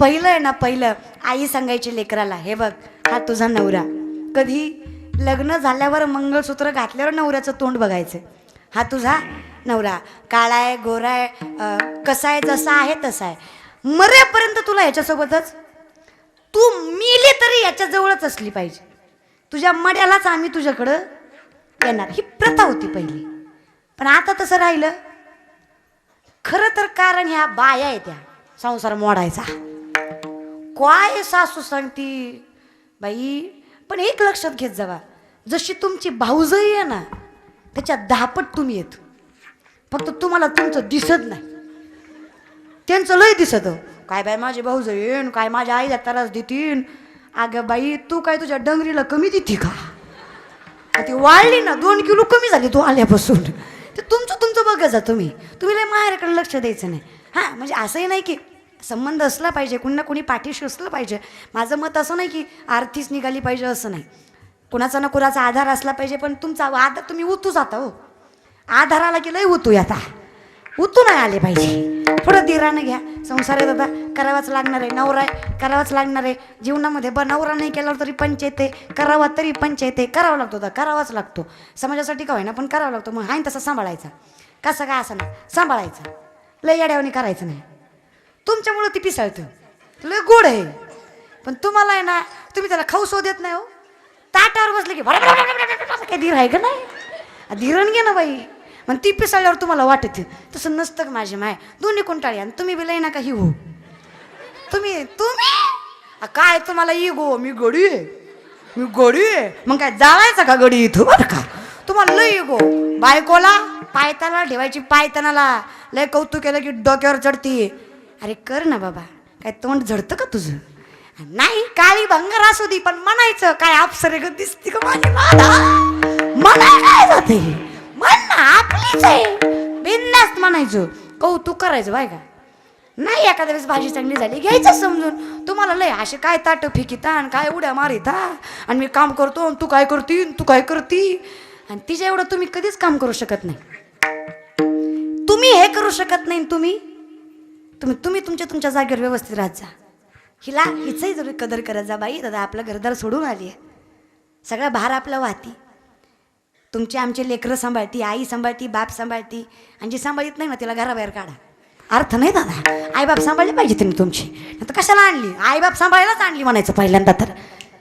पहिलं आहे ना पहिलं आई सांगायची लेकराला हे बघ हा तुझा नवरा. कधी लग्न झाल्यावर मंगळसूत्र घातल्यावर नवऱ्याचं तोंड बघायचं. हा तुझा नवरा काळा आहे गोरा आहे कसा आहे जसा आहे तसा आहे. मरेपर्यंत तुला ह्याच्यासोबतच तू मिली तरी याच्याजवळच असली पाहिजे. तुझ्या मड्यालाच आम्ही तुझ्याकडं येणार. ही प्रथा होती पहिली. पण आता तसं राहिलं. खरं तर कारण ह्या बाया आहे त्या. संसार मोडायचा. काय सासू सांगती? बाई पण एक लक्षात घेत जावा. जशी तुमची भाऊजही आहे ना त्याच्या दहापट तुम्ही येत. फक्त तुम्हाला तुमचं दिसत नाही. त्यांचं लय दिसत हो. काय बाई माझे भाऊज येईन काय माझ्या आईला त्रास देतीन? अगं बाई तू काय तुझ्या डंगरीला कमी देती का? ती वाढली ना दोन किलो कमी झाली तू आल्यापासून. ते तुमचं तुमचं बघा जा तुम्ही. तुम्ही लय माहेरकडे लक्ष द्यायचं नाही. हां म्हणजे असंही नाही की संबंध असला पाहिजे कुणी ना कुणी पाठीशी असलं पाहिजे. माझं मत असं नाही की आरतीच निघाली पाहिजे असं नाही. कुणाचा ना कुणाचा आधार असला पाहिजे पण तुमचा आधार तुम्ही उतू जाता हो. आधाराला की लय उतू आता उतू नाही आले पाहिजे. थोडं धीरानं घ्या. संसार आहे दादा करावाच लागणार आहे. नवरा आहे करावाच लागणार आहे. जीवनामध्ये ब नवरा नाही केल्यावर तरी पंचायत आहे. करावा तरी पंचायत आहे. करावा लागतो दादा करावाच लागतो. समाजासाठी का होईना पण करावा लागतो. मग हाय तसा सांभाळायचा. कसं काय असं नाही. सांभाळायचा. लय येड्यावानी करायचं नाही. तुमच्यामुळं ती पिसाळतं. लय गोड आहे. पण तुम्हाला आहे ना तुम्ही त्याला खाऊ सो देत नाही हो. ताटावर बसले की काय धीर आहे का नाही? धीरण घे ना बाई. मग ती पिसाळल्यावर तुम्हाला वाटत तसं नसतं का माझी माय. दोन्ही कोणटाळी आणि तुम्ही बिलाय ना काही हो तुम्ही तुम्ही? काय तुम्हाला ई गो मी गडी आहे. मी गडी आहे. मग काय जाळायचं का गडी इथं? बरं का. तुम्हाला लय गो बायकोला पायताना ठेवायची पायतानाला लय कौतुक केलं की डोक्यावर चढती. अरे कर ना बाबा काय तोंड झडतं का तुझं? नाही काळी भंगार असू दे पण म्हणायचं काय अप्सरे ग दिसते का माझी माता? म्हणाय काय जाते? म्हण ना आपलीच आहे. बिंदास्त म्हणायचं कौतुक करायचं बाय का? नाही एखाद्या वेळेस भाजी चांगली झाली घ्यायचं समजून. तुम्हाला लय असे काय ताट फिकिता आणि काय उड्या मारिता आणि मी काम करतो आणि तू काय करती तू काय करती? आणि तिच्या एवढं तुम्ही कधीच काम करू शकत नाही. तुम्ही हे करू शकत नाही तुम्ही? तुम्ही तुम्ही तुमच्या तुमच्या जागेवर व्यवस्थित राहत जा. हिला हिचंही जरूर कदर करत जा बाई दादा आपलं घरदार सोडून आली आहे. सगळा भार आपला वाहती. तुमची आमचे लेकरं सांभाळती आई सांभाळती बाप सांभाळती. आणि जी सांभाळीत नाही ना तिला घराबाहेर काढा. अर्थ नाही दादा. आईबाप सांभाळली पाहिजे तुम्ही तुमची. तर कशाला आणली? आईबाप सांभाळायलाच आणली म्हणायचं पहिल्यांदा तर.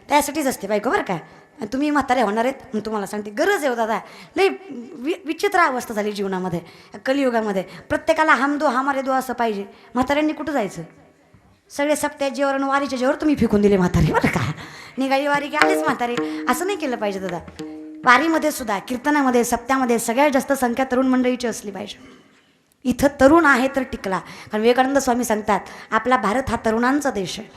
त्यासाठीच असते बायको बरं काय आणि तुम्ही म्हातारे होणार आहेत म्हणून तुम्हाला सांगते. गरज आहे हो दादा. लई वि विचित्र अवस्था झाली जीवनामध्ये कलियुगामध्ये. प्रत्येकाला हमदो हमारे दो असं पाहिजे. म्हाताऱ्यांनी कुठं जायचं? सगळे सप्त्या जेवर आणि वारीच्या जेवर तुम्ही फेकून दिले म्हातारे बरं का? निघाली वारी की आलेच म्हातारे. असं नाही केलं पाहिजे दादा. वारीमध्ये सुद्धा कीर्तनामध्ये सप्त्यामध्ये सगळ्यात जास्त संख्या तरुण मंडळीची असली पाहिजे. इथं तरुण आहे तर टिकला. कारण विवेकानंद स्वामी सांगतात आपला भारत हा तरुणांचा देश आहे.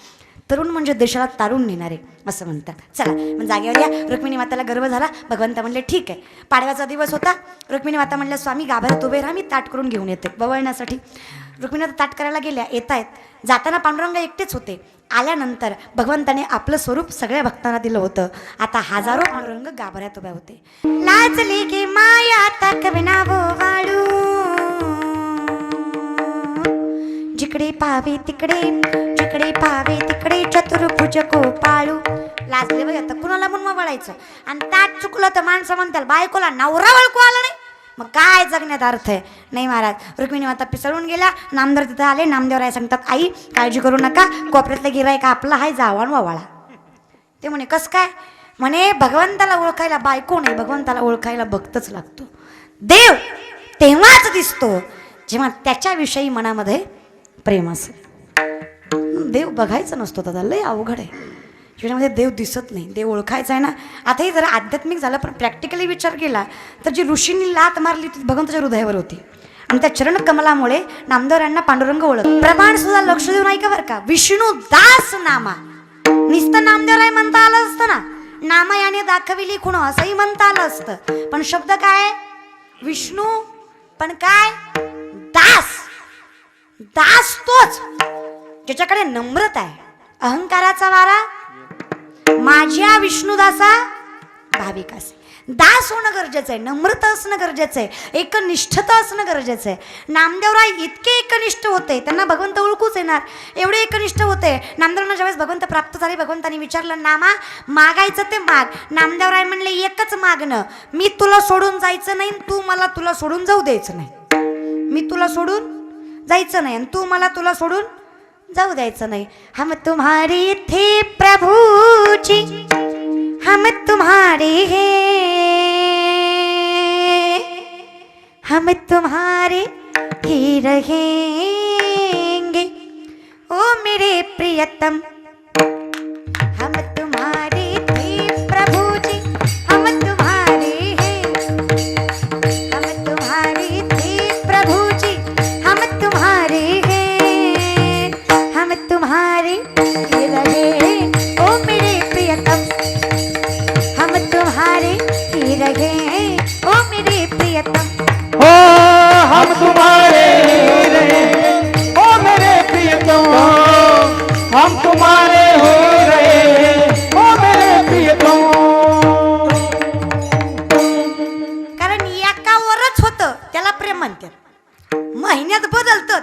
तरुण म्हणजे देशाला तारून नेणारे असं म्हणतात. चला मग जागेवर या. रुक्मिणी माताला गर्व झाला. भगवंत म्हणले ठीक आहे. पाडव्याचा दिवस होता. रुक्मिणी माता म्हणल्या स्वामी गाभाऱ्यात उभे राहा मी ताट करून घेऊन येते बवळण्यासाठी रुक्मिणी आता ताट करायला गेल्या येत आहेत जाताना पांडुरंग एकटेच होते. आल्यानंतर भगवंताने आपलं स्वरूप सगळ्या भक्तांना दिलं होतं. आता हजारो पांडुरंग गाभाऱ्यात उभ्या होते. लाजली की माया तक विना वाळू. जिकडे पावे तिकडे जिकडे पावे तिकडे चतुर्भुज गोपाळू. लाजले बघ आता कुणाला म्हणून वळायचं? आणि ताट चुकलं तर माणसं म्हणतात बायकोला नवरा वळकू आला नाही. मग काय जगण्यात अर्थ आहे? नाही महाराज रुक्मिणी माता पिसळून गेल्या नामदेव तिथं आले नामदेवराय सांगतात आई काळजी करू नका कोपऱ्यातलं गिराय का आपला? हाय जावान वावाळा ते म्हणे कस काय? म्हणे भगवंताला ओळखायला बायको नाही भगवंताला ओळखायला भक्तच लागतो. देव तेव्हाच दिसतो. जेव्हा त्याच्याविषयी मनामध्ये प्रेम असेल. देव बघायचा नसतो दादा लय अवघड आहे. जीवनामध्ये देव दिसत नाही देव ओळखायचा आहे ना. आताही जरा आध्यात्मिक झालं पण प्रॅक्टिकली विचार केला तर जी ऋषींनी लात मारली ती भगवंताच्या हृदयावर होती. आणि त्या चरण कमलामुळे नामदेवरांना पांडुरंग ओळख. प्रमाण सुद्धा लक्ष देऊन ऐका बरं का? विष्णू दास नामा. नुसतं नामदेवराय म्हणता आलं असतं ना. नामा याने दाखविली खुण असंही म्हणता आलं असतं. पण शब्द काय? विष्णू पण काय? दास. दास तोच ज्याच्याकडे नम्रता आहे. अहंकाराचा वारा माझ्या विष्णुदासा भाविकास दास होणं गरजेचं आहे नम्रता असणं गरजेचं आहे एकनिष्ठता असणं गरजेचं आहे. नामदेवराय इतके एकनिष्ठ होते त्यांना भगवंत ओळखूच येणार. एवढे एकनिष्ठ होते नामदेवरांना ज्यावेळेस भगवंत प्राप्त झाले भगवंतांनी विचारलं नामा मागायचं ते माग. नामदेवराय म्हणले एकच मागणं मी तुला सोडून जायचं नाही तू मला तुला सोडून जाऊ द्यायचं नाही. मी तुला सोडून जायचं नाही आणि तू मला तुला सोडून जाऊ द्यायचं नाही. हम तुम्हारे थे प्रभु जी हम तुम्हारे हैं. हम तुम्हारे ही रहेंगे. ओ मेरे प्रियतम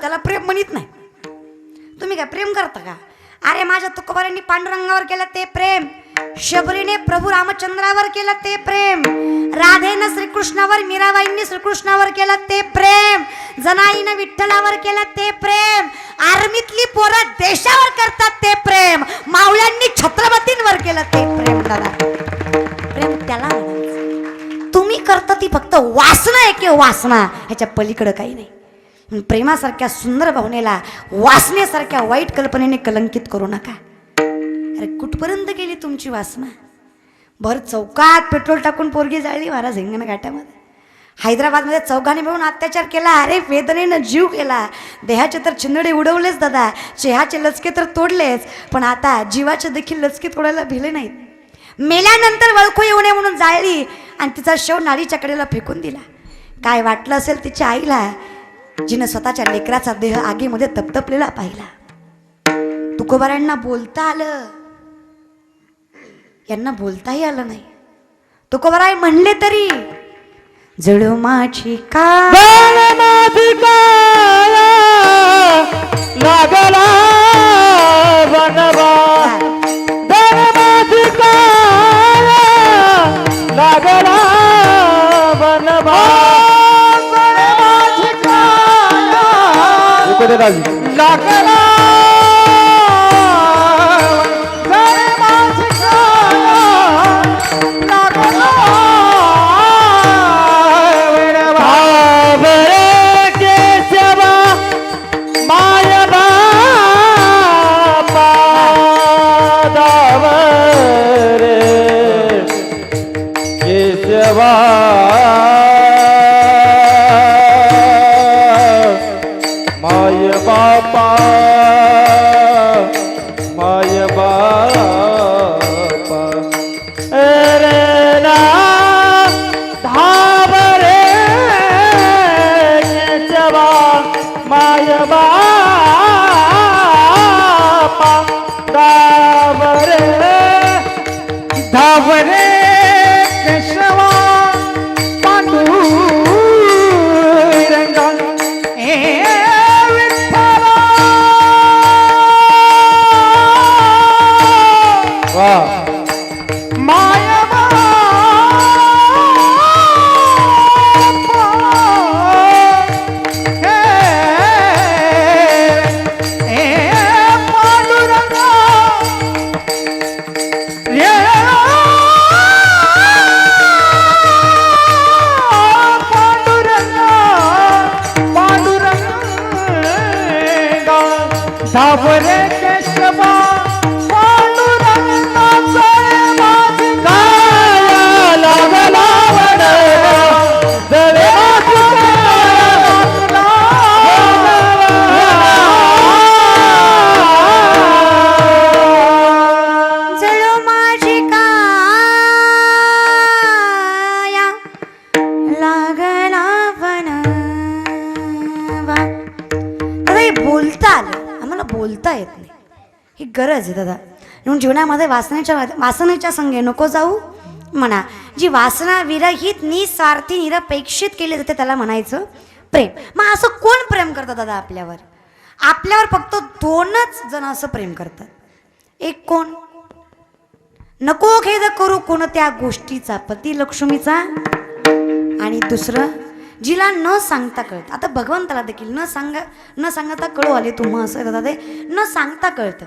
त्याला प्रेम म्हणत नाही. तुम्ही काय प्रेम करता का? अरे माझ्या तुकोबारांनी पांडुरंगावर केलं ते प्रेम. शबरीने प्रभू रामचंद्रावर केलं ते प्रेम. राधेनं श्रीकृष्णावर मीराबाईंनी श्रीकृष्णावर केलं ते प्रेम. जनाईनं विठ्ठलावर केलं ते प्रेम. आर्मीतली पोरं देशावर करतात ते प्रेम. मावळ्यांनी छत्रपतींवर केलं ते प्रेम दादा. प्रेम त्याला तुम्ही करता ती फक्त वासना आहे की वासना. ह्याच्या पलीकडं काही नाही. प्रेमासारख्या सुंदर भावनेला वासनेसारख्या वाईट कल्पनेने कलंकित करू नका. अरे कुठपर्यंत गेली तुमची वासना? भर चौकात पेट्रोल टाकून पोरगी जाळली महाराज हिंगण घाटामध्ये. हैदराबादमध्ये चौघाने मिळून अत्याचार केला अरे वेदनेनं जीव केला. देहाचे तर चिंदडे उडवलेच दादा चेहाचे लचके तर तोडलेच पण आता जीवाचे देखील लचके तोडायला भिले नाहीत. मेल्यानंतर वळखू येऊ नये म्हणून जाळली आणि तिचा शव नालीच्या कडेला फेकून दिला. काय वाटलं असेल तिच्या आईला? जिनं स्वतःच्या लेकराचा देह आगीमध्ये तपतपलेला पाहिला. तुकोबारांना बोलता आलं. यांना बोलताही आलं नाही. तुकोबाराय म्हणले तरी जळू माझी का लागला लागला केशवा गरज आहे दादा. म्हणून जीवनामध्ये वासनेच्या वासनेच्या संगे नको जाऊ म्हणा. जी वासना विरहित निस्वार्थी निरपेक्षित केली जाते त्याला म्हणायचं प्रेम. मग असं कोण प्रेम करतं दादा आपल्यावर? आपल्यावर फक्त दोनच जण असं प्रेम करतात. एक कोण? नको खेद करू कोणत्या गोष्टीचा पती लक्ष्मीचा. आणि दुसरं जिला न सांगता कळतं. आता भगवंताला देखील न सांगा न सांगता कळू आले तुम्हा असं दादा ते. न सांगता कळतं.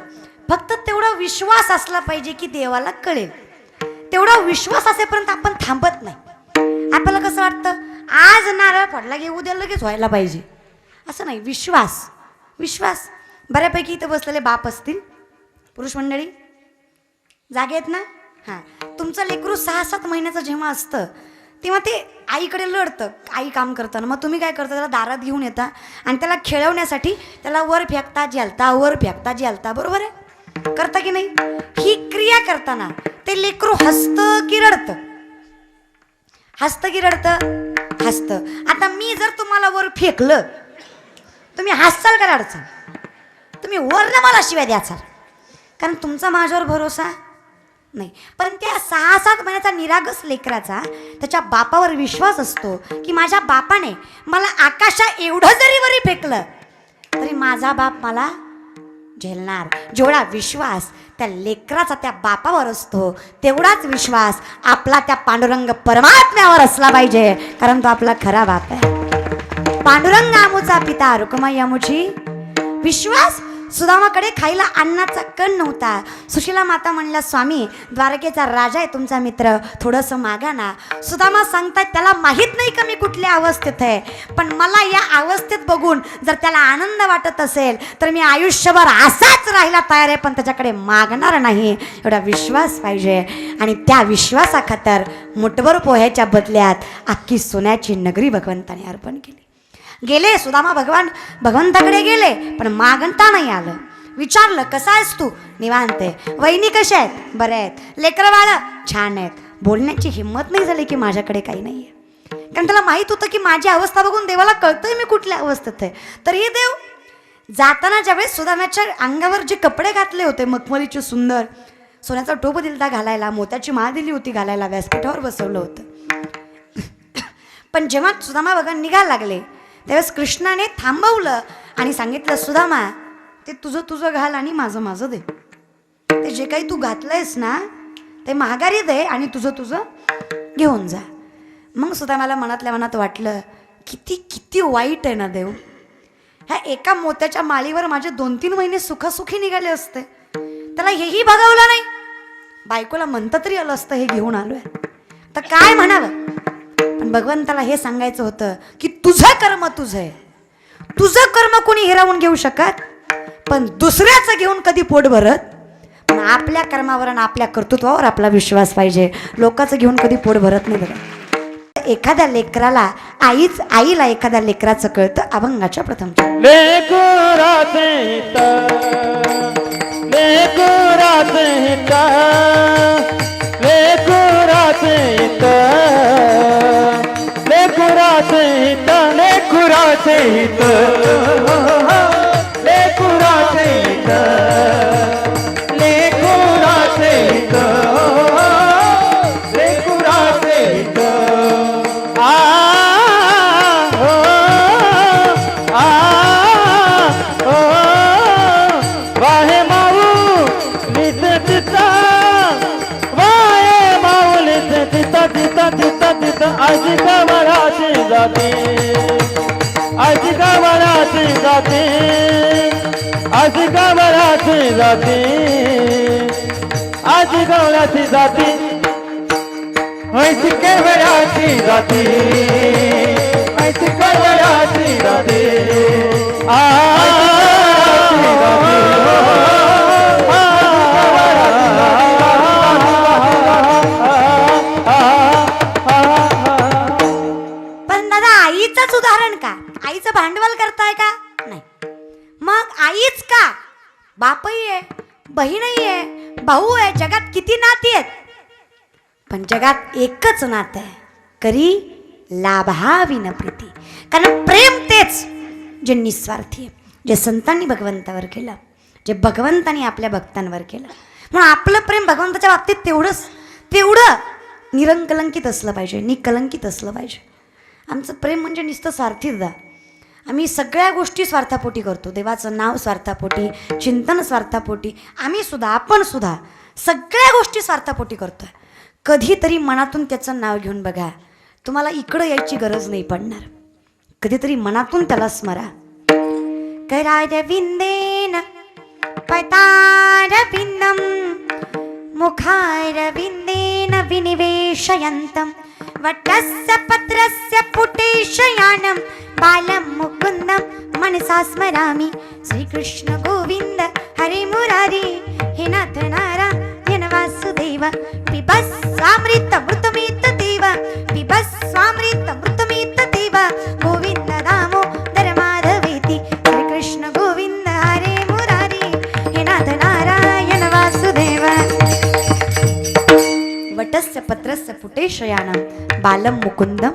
फक्त तेवढा विश्वास असला पाहिजे की देवाला कळेल. तेवढा विश्वास असेपर्यंत आपण थांबत नाही. आपल्याला कसं वाटतं? आज नारळ पडला की उद्या लगेच व्हायला पाहिजे. असं नाही. विश्वास. विश्वास. बऱ्यापैकी इथं बसलेले बाप असतील. पुरुष मंडळी जागे आहेत ना? हां. तुमचं लेकरू सहा सात महिन्याचं जेव्हा असतं तेव्हा ते आईकडे लढतं आई काम करताना. मग तुम्ही काय करता? त्याला दारात घेऊन येता आणि त्याला खेळवण्यासाठी त्याला वर फेकता जेलता वर फेकता जेलता. बरोबर आहे? करता की नाही? ही क्रिया करताना ते लेकरू हसत की रडत? हसतं की रडत? हसत. आता मी जर तुम्हाला वर फेकलं तुम्ही हसाल का रडचाल? तुम्ही वरनं मला शिवाय द्याचाल. कारण तुमचा माझ्यावर भरोसा नाही. पण त्या सहा सात महिन्याचा निरागस लेकराचा त्याच्या बापावर विश्वास असतो की माझ्या बापाने मला आकाशा एवढं जरी वरी फेकलं तरी माझा बाप मला झेलणार. जेवढा विश्वास त्या लेकराचा त्या बापावर असतो तेवढाच विश्वास आपला त्या पांडुरंग परमात्म्यावर असला पाहिजे. कारण तो आपला खरा बाप आहे. पांडुरंग आमूचा पिता रुक्माई आमुची विश्वास सुदामाकडे खायला अन्नाचा कण नव्हता. सुशीला माता म्हणल्या स्वामी द्वारकेचा राजा आहे तुमचा मित्र. थोडंसं मागा ना. सुदामा सांगतात त्याला माहीत नाही का मी कुठल्या अवस्थेत आहे? पण मला या अवस्थेत बघून जर त्याला आनंद वाटत असेल तर मी आयुष्यभर असाच राहायला तयार आहे पण त्याच्याकडे मागणार नाही. एवढा विश्वास पाहिजे. आणि त्या विश्वासाखातर मुठभर पोह्याच्या बदल्यात अख्खी सोन्याची नगरी भगवंताने अर्पण केली. गेले सुदामा भगवान भगवंताकडे गेले पण मागणता नाही आलं. विचारलं कसा आहेस तू? निवांत आहे. वहिनी कशा आहेत? बऱ्या आहेत. लेकरं बाळ? छान आहेत. बोलण्याची हिंमत नाही झाली की माझ्याकडे काही नाही आहे कारण त्याला माहीत होतं की माझी अवस्था बघून देवाला कळतंय मी कुठल्या अवस्थेत आहे. तरीही देव जाताना ज्यावेळेस सुदाम्याच्या अंगावर जे कपडे घातले होते मखमलीचे सुंदर सोन्याचा टोप दिलता घालायला मोत्याची माळ दिली होती घालायला व्यासपीठावर बसवलं होतं. पण जेव्हा सुदामा भगवान निघायला लागले त्यावेळेस कृष्णाने थांबवलं आणि सांगितलं सुदामा ते तुझं तुझं घाल आणि माझं माझं दे. ते जे काही तू घातलंयस ना ते महागारी दे आणि तुझं तुझं घेऊन जा. मग सुदामाला मनातल्या मनात वाटलं किती किती वाईट आहे ना देव. ह्या एका मोत्याच्या माळीवर माझे दोन तीन महिने सुखासुखी निघाले असते. त्याला हेही बघावलं नाही. बायकोला म्हणतं तरी आलं असतं हे घेऊन आलोय. तर काय म्हणावं? पण भगवंताला हे सांगायचं होतं की तुझं कर्म तुझं आहे. तुझं कर्म कोणी हिरावून घेऊ शकत? पण दुसऱ्याचं घेऊन कधी पोट भरत? पण आपल्या कर्मावर आणि आपल्या कर्तृत्वावर आपला विश्वास पाहिजे. लोकांचं घेऊन कधी पोट भरत नाही बरं एखाद्या लेकराला आईच आईला एखाद्या लेकराचं कळतं अभंगाच्या प्रथम लेकुरा हित लेकुराचे हित लेकुराचे हित लेकुराचे हित आ हो आ हो. वाहे माऊ लित तिता वाहे माऊ लित तिता तिता तिता तिता आजी कमळाची जाते. का मनाची जाते. अशी का मनाची जाते. आजी गवळाची जाती. ऐशी करवळाची जाती. ऐशी करवळाची जाते. आ आईचंच उदाहरण का? आईचं भांडवल करताय का? नाही. मग आईच का? बापही आहे बहीणही आहे भाऊ आहे जगात किती नाती आहेत? पण जगात एकच नातं आहे. करी लाभाविन प्रीती. कारण प्रेम तेच जे निस्वार्थी आहे जे संतांनी भगवंतावर केलं जे भगवंतानी आपल्या भक्तांवर केलं. म्हणून आपलं प्रेम भगवंताच्या बाबतीत तेवढंच तेवढं निरंकलंकित असलं पाहिजे निकलंकित असलं पाहिजे. आमचं प्रेम म्हणजे नुसतं स्वार्थीदा आम्ही सगळ्या गोष्टी स्वार्थापोटी करतो. देवाचं नाव स्वार्थापोटी चिंतन स्वार्थापोटी आम्ही सुद्धा आपण सुद्धा सगळ्या गोष्टी स्वार्थापोटी आहे कधीतरी मनातून त्याचं नाव घेऊन बघा. तुम्हाला इकडं यायची गरज नाही पडणार. कधीतरी मनातून त्याला स्मरा. करारविंदेन पतारविन्दं मुखारविंदेन विनिवेशयंतम वटस्य पत्रस्य पुटेशयानं बालं मुकुन्दं मनसा स्मरामि। श्रीकृष्ण गोविन्द हरे मुरारी हे नाथ नारायण वासुदेव। पिबस्वामृत मृतमेत देव पिबस्वामृत मृतमेत देव। गोविन्द रामो धर्माधवेति श्रीकृष्ण गोविन्द हरे मुरारी हे नाथ नारायण वासुदेव। वटस्य पत्रस्य पुटेशयानं बालम मुकुंदम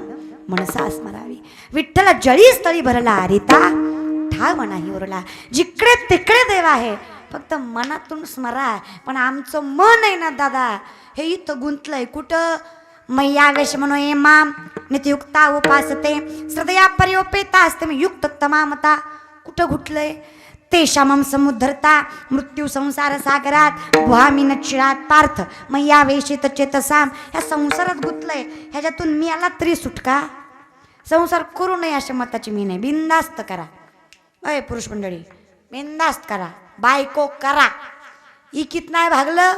मनसा स्मरावी. विठ्ठल जळी स्थळी भरला रिता ठाव नाही उरला. जिकडे तिकडे देव आहे फक्त मनातून स्मरा. पण आमचं मन आहे ना दादा हे इथं गुंतलंय. कुठं? मैया वेश म्हणून ये माम नितयुक्ता उपासते. श्रदया पर्योपेता असते मी युक्त तमामता. कुठं घुटलंय तेषामम समुद्धरता मृत्यू संसार सागरात भुहामी नक्षिरात पार्थ. मैया वेशित चेतसाम ह्या संसारात गुंतलंय. ह्याच्यातून मी आला तरी सुटका. संसार करू नये अशा मताची मी नाही. बिंदास्त करा. अय पुरुष मंडळी बिंदास्त करा. बायको करा. इकित नाही भागलं?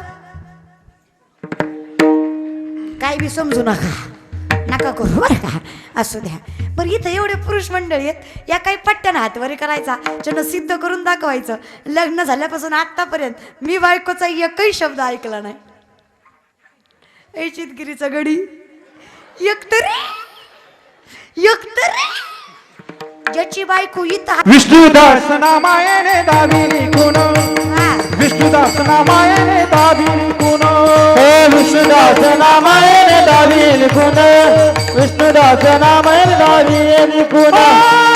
काही बी समजू नका. नका करू बरं का? असू द्या. बरं इथं एवढे पुरुष मंडळी आहेत या काही पट्ट्यानं हातवारी करायचा ज्यांना सिद्ध करून दाखवायचं. लग्न झाल्यापासून आत्तापर्यंत मी बायकोचा एकही शब्द ऐकला नाही. ऐ गडी एकतरी एकतरी. ज्याची बायको इथं विष्णुदास नामायणे दाविनी कुण. विष्णुदास नामायणे दाविनी कुण? हे विष्णुदास नामायणे दाविनी कुण? विष्णुदास नामायणे दाविनी कुण?